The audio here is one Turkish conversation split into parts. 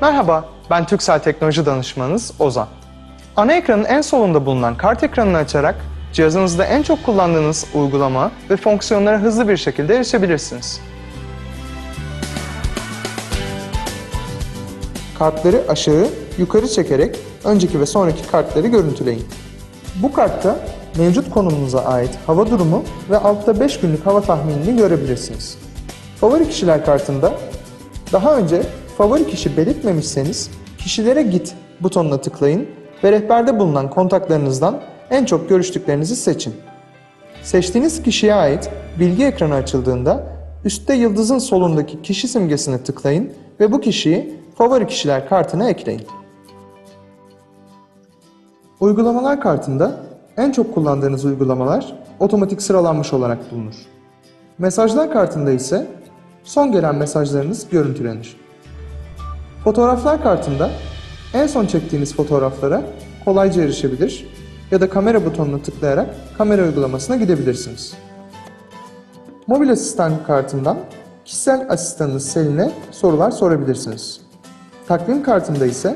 Merhaba, ben Türksel Teknoloji Danışmanınız Ozan. Ana ekranın en solunda bulunan kart ekranını açarak cihazınızda en çok kullandığınız uygulama ve fonksiyonlara hızlı bir şekilde erişebilirsiniz. Kartları aşağı, yukarı çekerek önceki ve sonraki kartları görüntüleyin. Bu kartta mevcut konumunuza ait hava durumu ve altta 5 günlük hava tahminini görebilirsiniz. Favori kişiler kartında daha önce favori kişi belirtmemişseniz kişilere git butonuna tıklayın ve rehberde bulunan kontaklarınızdan en çok görüştüklerinizi seçin. Seçtiğiniz kişiye ait bilgi ekranı açıldığında üstte yıldızın solundaki kişi simgesine tıklayın ve bu kişiyi favori kişiler kartına ekleyin. Uygulamalar kartında en çok kullandığınız uygulamalar otomatik sıralanmış olarak bulunur. Mesajlar kartında ise son gelen mesajlarınız görüntülenir. Fotoğraflar kartında en son çektiğiniz fotoğraflara kolayca erişebilir ya da kamera butonuna tıklayarak kamera uygulamasına gidebilirsiniz. Mobil asistan kartından kişisel asistanınız Selin'e sorular sorabilirsiniz. Takvim kartında ise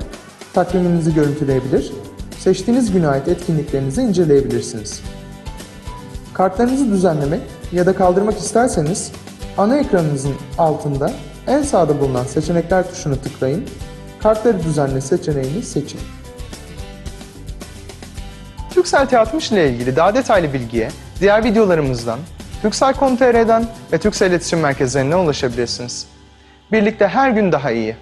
takviminizi görüntüleyebilir, seçtiğiniz güne ait etkinliklerinizi inceleyebilirsiniz. Kartlarınızı düzenlemek ya da kaldırmak isterseniz ana ekranınızın altında en sağda bulunan seçenekler tuşuna tıklayın, kartları düzenle seçeneğini seçin. Türksel T60 ile ilgili daha detaylı bilgiye diğer videolarımızdan, Türksel.com.tr'den ve Türksel İletişim Merkezlerinden ulaşabilirsiniz. Birlikte her gün daha iyi.